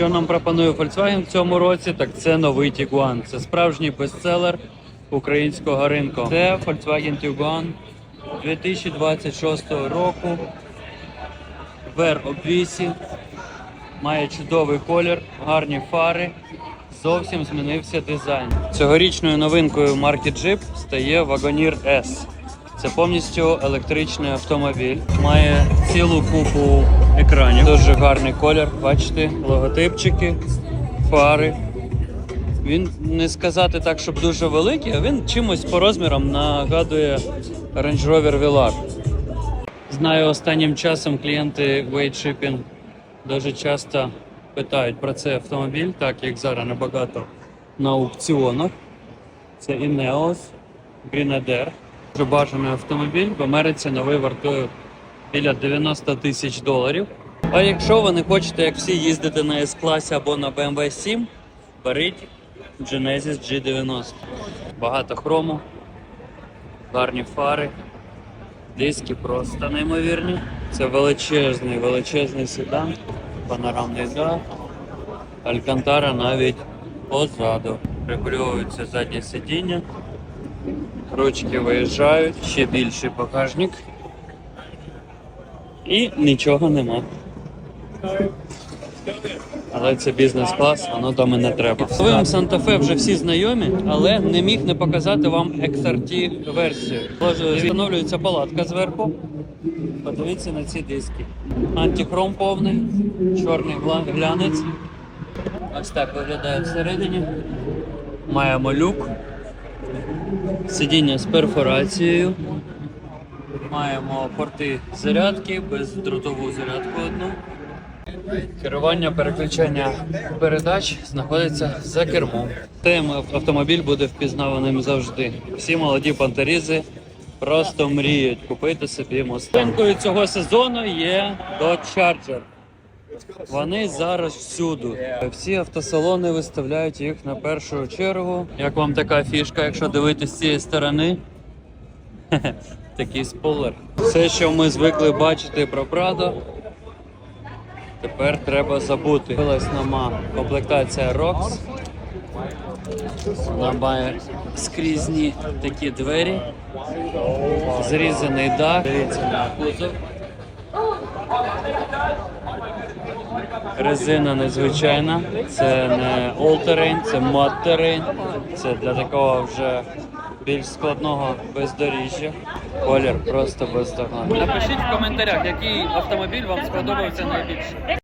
Що нам пропонує Volkswagen в цьому році, так це новий Tiguan. Це справжній бестселер українського ринку. Це Volkswagen Tiguan 2026 року. Вер обвісі, має чудовий колір, гарні фари. Зовсім змінився дизайн. Цьогорічною новинкою марки Jeep стає Wagoneer S. Це повністю електричний автомобіль. Має цілу купу екранів. Дуже гарний колір. Бачите, логотипчики, фари. Він не сказати так, щоб дуже великий, а він чимось по розмірам нагадує Range Rover Velar. Знаю, останнім часом клієнти Wade Shipping дуже часто питають про цей автомобіль, так як зараз набагато на аукціонах. Це Ineos Grenadier. Дуже бажаний автомобіль. В Америці новий вартує біля 90 тисяч доларів. А якщо ви не хочете, як всі, їздити на S-класі або на BMW 7, беріть Genesis G90. Багато хрому, гарні фари. Диски просто неймовірні. Це величезний, величезний седан, панорамний дах, алькантара навіть позаду. Регулюються задні сидіння, ручки виїжджають, ще більший багажник. І нічого нема. Але це бізнес-клас, воно там і не треба. Своїм Санта-Фе вже всі знайомі, але не міг не показати вам XRT версію. Встановлюється палатка зверху. Подивіться на ці диски. Антихром повний, чорний глянець. Ось так виглядає всередині. Маємо люк. Сидіння з перфорацією. Маємо порти зарядки, бездротову зарядку одну. Керування переключення передач знаходиться за кермом. Цей автомобіль буде впізнаваним завжди. Всі молоді пантерізи просто мріють купити собі мостинкою цього сезону є Dodge Charger. Вони зараз всюди. Всі автосалони виставляють їх на першу чергу. Як вам така фішка, якщо дивитися з цієї сторони? Такий спойлер. Все, що ми звикли бачити про Prado, Тепер треба забути. Вилась нама комплектація ROX. Вона має скрізні такі двері, зрізаний дах. Дивіться на кузов. Резина незвичайна, це не all-terrain, це mud-terrain. Це для такого вже більш складного бездоріжжя. Колір просто бездоганний. Напишіть в коментарях, який автомобіль вам сподобався найбільше.